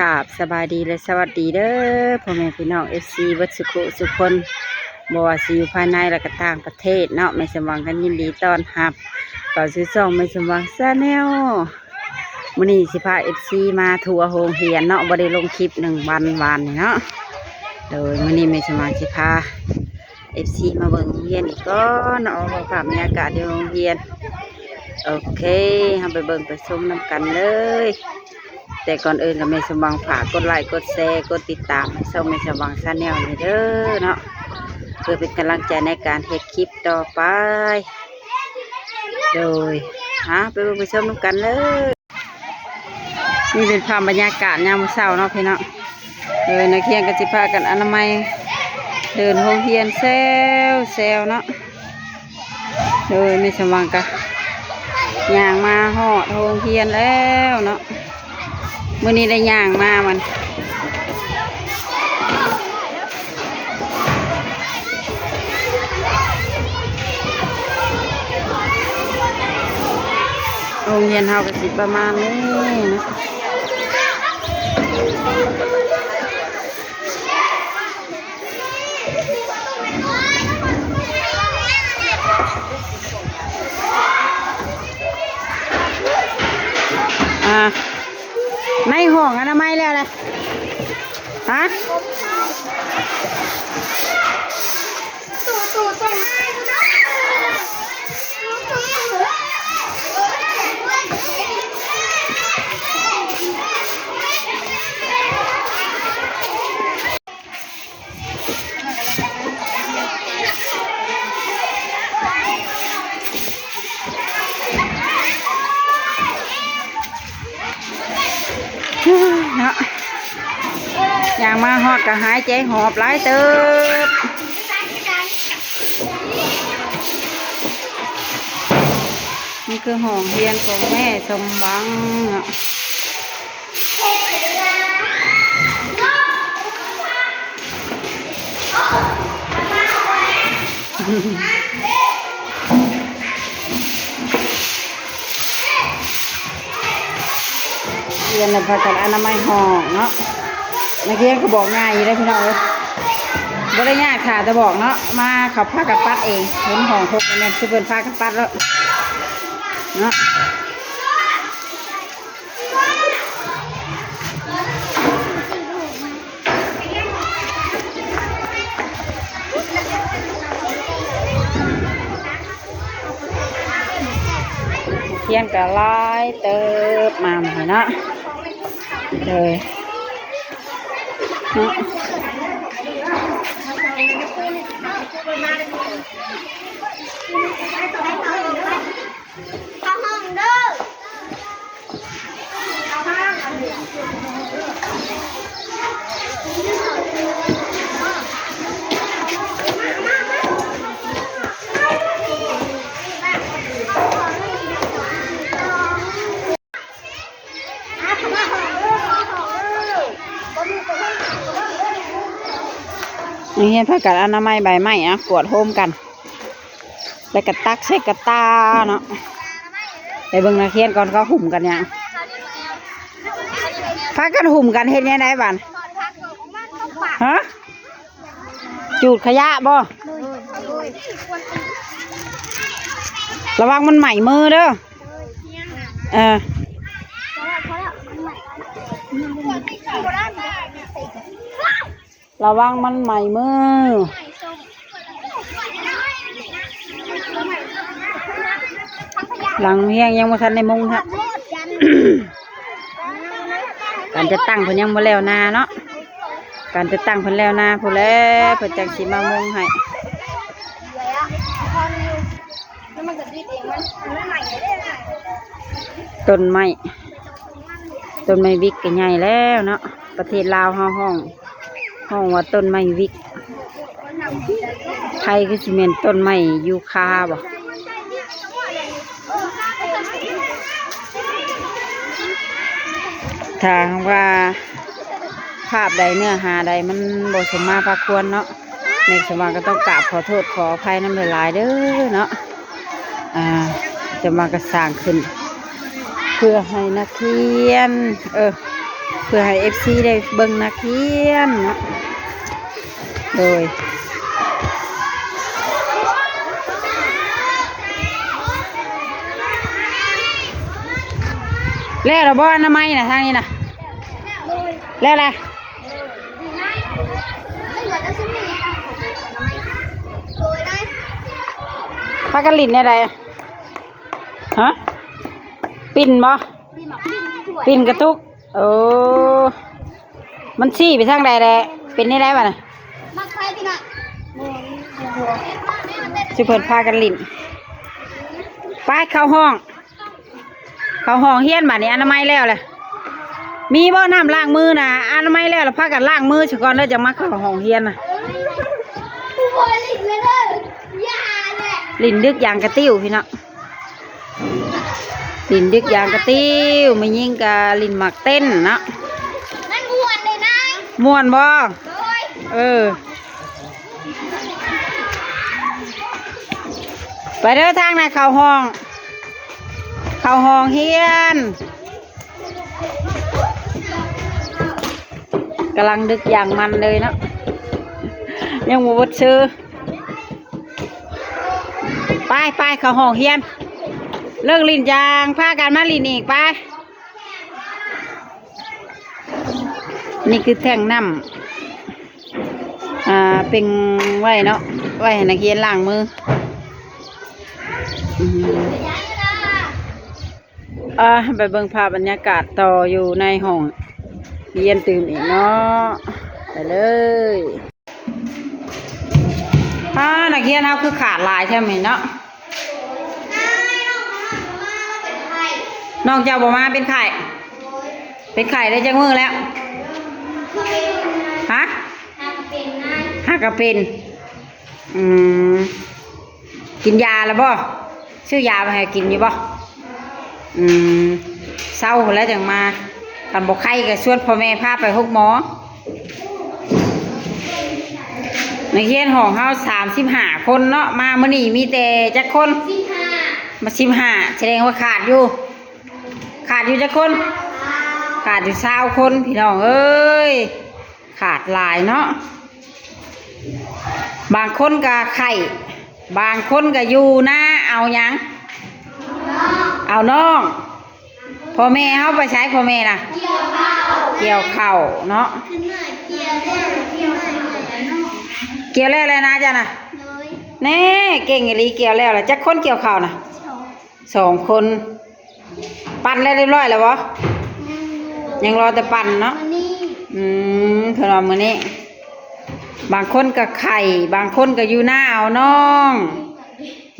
กราบสบายดีและสวัสดีเด้อพ่อแม่พี่น้องเอฟซีวัดสุขุสุคนบว่าสิอยู่ภายในและก็ต่างประเทศเนาะไม่สมหวังกันยินดีต้อนรับก่อนซื้อซองไม่สมหวังซาแนลมื้อนี้สิพาเอฟซีมาทัวร์โรงเรียนเนาะบ่ได้ลงคลิปหนึ่งวันวันเนาะโดยมื้อนี้ไม่สมหวังสิพาเอฟซีมาเบิ่งเรียนอีกก่อนเนาะเอาภาพบรรยากาศในโรงเรียนโอเคเราไปเบิ่งไปชมน้ำกันเลย แต่ก่อนอื่นก็ไม่สมบังฝากกดไลค์กดแชร์กดติดตามให้ช่องไม่สมบังชาแนลนี่เด้อเนาะเพื่อเป็นกำลังใจในการเฮ็ดคลิปต่อไป โดยฮะไปเบิ่งไปชมน้ำกันเลยนี่เป็นภาพบรรยากาศยามเช้าเนาะพี่เนาะเออนักเรียนก็สิพากันอนามัยเดินโรงเรียนแซวแซวเนาะโดยไม่สมบังก็ย่างมาหอดโรงเรียนแล้วเนาะ มื่อนี้ได้ย่างมามัน โรงเรียนเฮาก็สิประมาณนี้นะ ในห้องอนามัยแล้วเลยฮะ อดก็หายใจหอบหลายเติบนี่คือห้องเรียนของแม่สมหวังเนาะเรียนในภาษาอนามัยห้องเนาะ นักเรียนก็บอกง่ายอยู่ได้พี่น้องเลยบ่ได้ยากค่ะจะบอกเนาะมาเขาพากันปัดเองเห็นห้องหกเนี่ยคือเพิ่นพากันปัดแล้วเนาะเทียนก็หลายเติบมาหมดเนาะเลยเนาะเข้า ห้องเด้อเอาห้อง นักเรี ยนพากันอนามัยใบไม้อะกวดโฮมกันแล้วก็ตักใส่กระตาเนาะไปเบิ่งนักเรียนก่อนเขาหุ่มกันยังพากันหุ่มกันเฮ็ดยังไงบ้านฮะจูดขยะบ่ระวังมันใหม่มือเด้อเออ ระวังมันใหม่มือหลังเฮียงยังมาทันในมุงครับการจะตั้งเพิ่นยังบ่แล้วนาเนาะการจะตั้งเพิ่นแล้วนาผู้นแหล้วเพิ่นจังสิมามุงให้แล้วมันก็ดีเองมันมันใหม่ได้ไงต้นไม้ต้นไม้วิกก็ใหญ่แล้วเนาะประเทศลาวเฮาห้อง ห้องว่าต้นไม้วิก ไทยคือสิเมนต้นไม้ยูคาบ่ถ้าว่า ภาพใดเนื้อหาใดมันบ่สมมาพาควรเนาะในสมาก็ต้องกราบขอโทษขออภัยน้ำหลายเด้อเนาะอ่าจะมากระสร้างขึ้น เพื่อให้นักเรียน เออ เพื่อให้เอฟซีได้เบิ่งนักเรียนเนาะ โดยแล้วเราบ่อนามัยนะทางนี้นะแล้วอะไรไม่เหลือแต่ซุ้มนี้ค่ะโดยได้พากันลินได้ไรฮะปิ่นบ่ปีหมักปิ้งสวยปิ่นกระตุกโอ้มันชี้ไปทางใดแหละเป็นได้ไรบ้าน่ะมักใครพี่น่ะ สิเพิ่นพากันลินไปเข้าห้อง เข้าห้องเฮียนบัดนี้อนามัยแล้วแหละมีบ่น้ำล้างมือนะอนามัยแล้วแล้วพากันล้างมือซะก่อนแล้วจะมาเข้าห้องเฮียนน่ะผู้บริสุทธิ์เลยเด้อยาแหละลินดึกยางกระติ้วพี่เนาะลินดึกยางกระติ้วไม่ยิ่งกะลินหมักเต้นเนาะนั่นมวนเลยนายม่วนบ่โดยเออ ไปเด้อทางนะเข้าห้อง เข้าห้องเฮียนกำลังดึกอย่างมันเลยเนาะยังบ่เบดซื้อไปไปเข้าห้องเฮียน เลิกลินยางพากันมาลินอีกไป นี่คือแท่งน้ำอ่าเป็นไว้เนาะไว้ให้นักเรียนล้างมือ อืมอ่าไปเบิ่งภาพบรรยากาศต่ออยู่ในห้องเรียนตื่มอีกเนาะไปเลยอ่านักเรียนเราคือขาดหลายใช่ไหมเนาะน้องเจ้าบ่มาเป็นไข่ เป็นไข่ได้จังมือแล้วฮะหากระเป็นอืมกินยาแล้วบ่ ซื้อยามาให้กินอยู่บ่อืมเศร้าแล้วจังมากันบอกไข้ก็ชวนพ่อแม่พาไปพบหมอในเฮียนห้องเฮาสามสิบห้าคนเนาะมามื้อนี้มีแต่จักคนมาสิบห้าแสดงว่าขาดอยู่ ขาดอยู่จักคน ขาดอยู่เศร้าคนพี่น้องเอ้ยขาดหลายเนาะบางคนก็ไข่ บางคนก็อยู่หน้าเอาหยังเอาน้องพ่อแม่เขาไปใช้พ่อแม่น่ะเกี่ยวเข่าวเนาะเกี่ยวแล้วเลยนะจ๊ะน่ะแน่เก่งอีหลีเกี่ยวแล้วล่ะจักคนเกี่ยวเข่าวน่ะสองคน ปั่นแล้วเรียบร้อยแล้ววะยังรอแต่ปั่นเนาะอืมเพิ่นว่ามื้อนี้ บางคนก็ไข่ บางคนก็อยู่หน้าเอาน้อง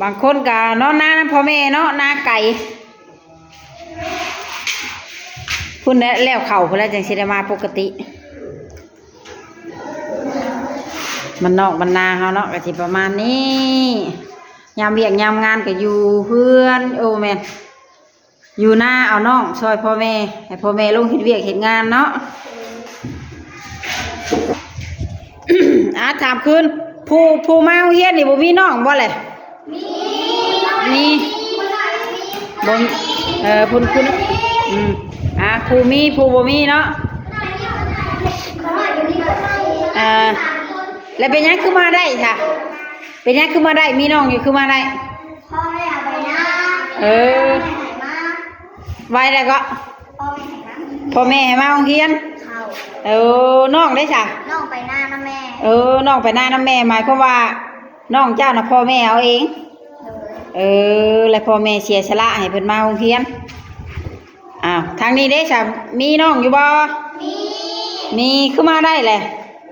บางคนก็นอนหน้าพ่อแม่เนาะหน้าไก่พุ่นแล้วแล้วเข่าพุ่นแล้วจังสิได้มาปกติ มันนอกมันนาเฮาเนาะก็สิประมาณนี้ยามเวียกยามงานก็อยู่เพื่อนโอ้แม่นอยู่หน้าเอาน้องช่วยพ่อแม่ให้พ่อแม่ลงเฮ็ดเวียกเฮ็ดงานเนาะ อะถามคืนผู้ผู้มาโรงเฮียนนี่บ่มีน้องบ่เลยมีบ่มีเอ่อพุ่นคุณอืมอะผู้มีผู้บ่มีเนาะเอ่อแล้วเป็นหยังคือมาได้ค่ะ เป็นหยังคือมาได้มีน้องอยู่คือมาได้พ่อไม่อยากไปนะเออมาไว้แล้วก็พ่อไม่ให้นะพ่อแม่ให้มาโรงเรียนเขาเออน้องได้จ้ะน้องไปหน้านะ แม่เออน้องไปหน้าน้ำแม่หมายความว่าน้องเจ้าน่ะพ่อแม่เอาเอง เออแล้วพ่อแม่เสียสละให้เพิ่นมาโรงเรียนอ้าวทางนี้เด้จ้ะมีน้องอยู่บ่มีมีคือมาได้แหละ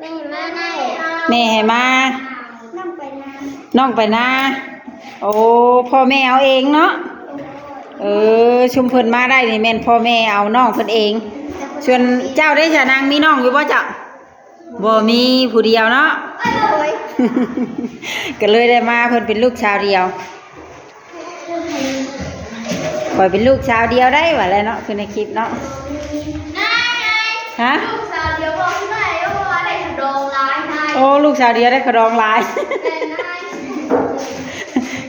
แม่มาได้แม่ให้มาน้องไปหน้าน้องไปนาโอ้พ่อแม่เอาเองเนาะเออชุมเพิ่นมาได้นี่แม่นพ่อแม่เอาน้องเพิ่นเองส่วนเจ้าได้จ้ะนางมีน้องอยู่บ่จ้ะ บ่มีผู้เดียวเนาะโอ้ยก็เลยได้มาเพิ่นเป็นลูกชาวเดียวปล่อยเป็นลูกชาวเดียวได้ว่าแล้วเนาะคือในคลิปเนาะนายนายฮะลูกสาวเดี๋ยวบอกที่ไหนว่าได้ขนมร้ายนายโอ้ลูกชาวเดียวได้ขะดองหลายแต่นาย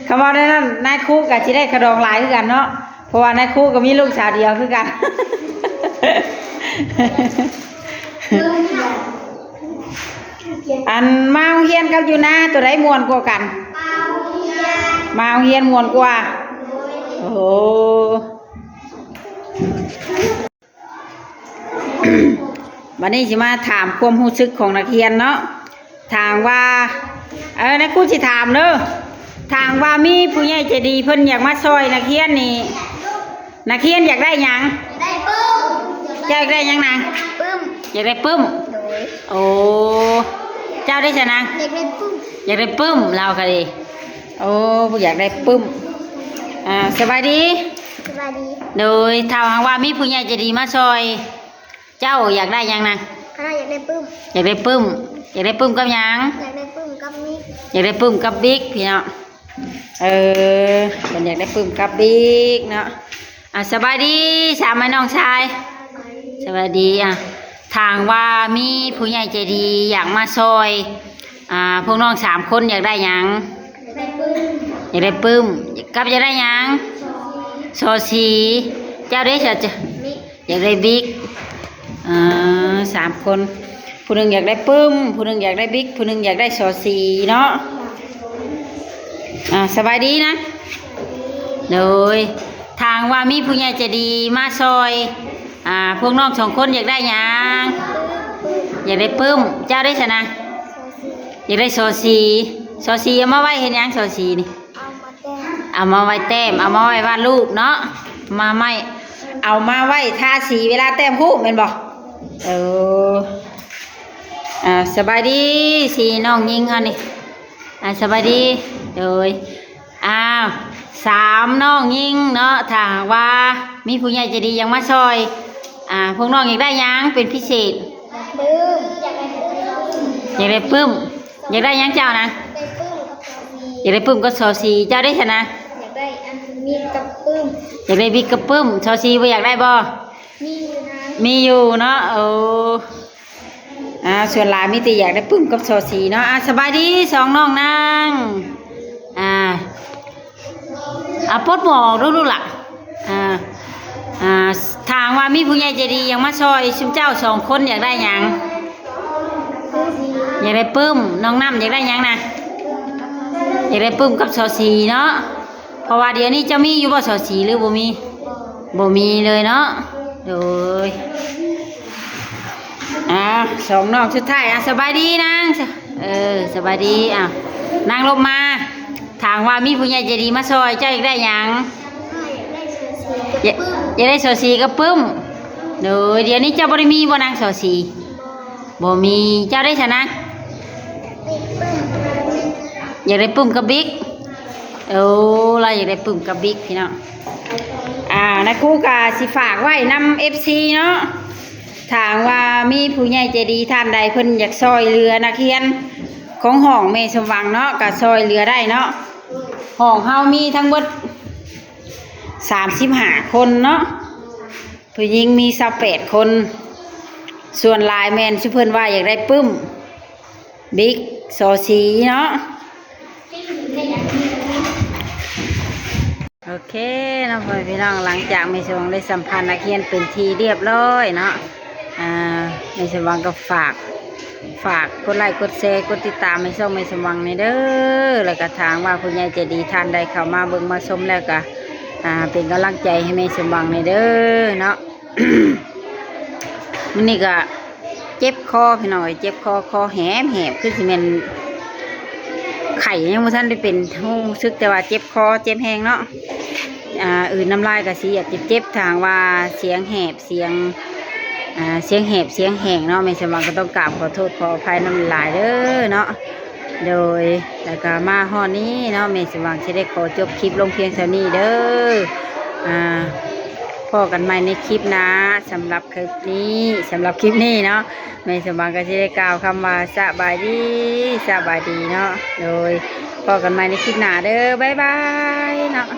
คำว่าได้นั่นนายครู่กับที่ได้ขะดองหลายคือกันเนาะเพราะว่านายครู่ก็มีลูกชาวเดียวคือกัน อันมาโรงเฮียนกับอยู่นะตัวใดม่วนกว่ากัน มาโรงเฮียนม่วนกว่า โอ้โหวันนี้สิมาถามความรู้สึกของนักเรียนเนาะทางว่า เออนะครูสิถามเด้อทางว่ามีผู้ใหญ่ใจดีเพิ่นอยากมาซอยนักเรียนนี่ นักเรียนอยากได้หยัง ได้ปึ้มอยากได้หยังนางปึ้มอยากได้ปึ้มโดยโอ้ เจ้าได้ชนะเด็กได้ปึ้มอยากได้ปึ้มเราค่ะดิโอ้อยากได้ปึ้มอ่าสบายดีสบายดีโดยถ้าหากว่ามีผู้ใหญ่ใจดีมาซอย เจ้าอยากได้หยังนางข้าอยากได้ปึ้มอยากได้ปึ้มอยากได้ปึ้มกับหยังอยากได้ปึ้มกับนี้อยากได้ปึ้มกับบิ๊กพี่เนาะเออเป็นอยากได้ปึ้มกับบิ๊กเนาะอะสบายดีสามไม้น้องชายสวัสดีอะ ทางว่ามีผู้ใหญ่ใจดีอยากมาซอยอ่าพวกน้องสามคนอยากได้หยังอยากได้ปึ้มอยากได้ปึ้มกับอยากได้หยังโซซีเจ้าได้จะจะอยากได้บิ๊กอ่าสามคนผู้หนึ่งอยากได้ปึ้มผู้หนึ่งอยากได้บิ๊กผู้หนึ่งอยากได้โซซีเนาะอ่าสบายดีนะโดยทางว่ามีผู้ใหญ่ใจดีมาซอย อ่า พวกน้องสองคนอยากได้หยังอยากได้ปึ้ม เจ้าได้ชนะโซซีอยากได้โซซีโซซีเอามาไว้เห็นยังโซซีนี่เอามาแต้มเอามาไว้แต้มเอามาไว้วาดรูปเนาะมาไม่เอามาไว้ทาสีเวลาแต้มรูปเป็นบอกเอออ่าสบายดีสีน้องยิงเขานี่อ่าสบายดีโดยอ้าวสามน้องยิงเนาะถ้าหากว่ามีผู้ใหญ่ใจะดียังมาซอย อ่าพวกน้องอยากได้หยังเป็นพิเศษปึ้มอยากได้ปึ้มอยากได้ปึ้ม อยากได้หยังเจ้านะได้ปึ้มกับโซซีอยากได้ปึ้มก็โซซีเจ้าได้ชนะ อยากได้อันมีกับปึ้มอยากได้บิ๊กกับปึ้มโซซีบ่อยากได้บ่ มีอยู่นั้นมีอยู่เนาะโอ้อ่าส่วนหลายมีแต่อยากได้ปึ้มกับโซซีเนาะอ่าสบายดีสองน้องนางอ่าอ่าปลดหมวกดูดูล่ะอ่า อ่าทางว่ามีผู้ใหญ่ใจดียังมาซอยชุมเจ้าสองคนอยากได้หยังอยากได้ปึ้มน้องน้ำอยากได้หยังนะอยากได้ปึ้มกับโซซีเนาะเพราะว่าเดี๋ยวนี้เจะมีอยู่บ่โซซีหรือบ่มีบ่มีเลยเนาะโดยอ่าสองน้องสุดไทยอะสบายดีนางเออสบายดีอะนางลงมาถามว่ามีผู้ใหญ่ใจดีมาซอยเจ้าอยากได้หยังอยากได้โซซีากอยากได้โซซีกับปึ้มเดี๋ยวเดี๋ยวนี้เจ้าบ่ได้มีบ่นางโซซีบ่มีเจ้าได้ชนะอยากได้ปึ้มกับบิ๊กโอ้เราอยากได้ปึ้มกับบิ๊กพี่น้องอ่านะครูกาสิฝากไว้นำเอฟซีเนาะถามว่ามีผู้ใหญ่ใจดีท่านใดเพิ่นอยากซอยเรือนักเรียนของห้องเมสมวังเนาะก็ซอยเรือได้เนาะห้องเฮามีทั้งหมด สามสิบห้าคนเนาะผู้หญิงมีสิบแปดคน ส่วนลายแมนชื่อเพิ่นว่าอยากได้ปึ้มบิ๊กโซซีเนาะโอเคเนาะพ่อพี่น้องหลังจากไม่สวงได้สัมพันธ์นักเรียนเป็นทีเรียบร้อยเนาะอ่าไม่สว่างก็ฝากฝากกดไลค์กดแชร์กดติดตามไม่ส่งไม่สว่างในเด้อแล้วก็ทางว่าคุณยายจะดีทานใดเข้ามาเบิ่งมาชมแล้วก็ อ่าเป็นกำลังใจให้แม่สมหวังในเด้อเนาะมันนี่ก็เจ็บคอพี่น้อย เจ็บคอคอแหบแหบคือสิแม่นไข่ยังบ่ทันได้เป็นรู้สึกแต่ว่าเจ็บคอเจ็บแหงเนาะอ่าอื่นน้ำลายก็สิอยากจะเจ็บทางว่าเสียงแหบเสียงอ่าเสียงแหบเสียงแหงเนาะไม่สมบังก็ต้องกราบขอโทษขออภัยน้ำลายเด้อเนาะ โดยแล้วก็มาฮอดนี้เนาะเมสว่างจะได้ขอจบคลิปลงเพียงเท่านี้เด้ออ่าพอกันใหม่ในคลิปนะสำหรับคลิปนี้สำหรับคลิปนี้เนาะเมสว่างก็จะได้กล่าวคำว่าสบายดีสบายดีเนาะโดยพอกันใหม่ในคลิปหน้าเด้อบ๊ายบายเนาะ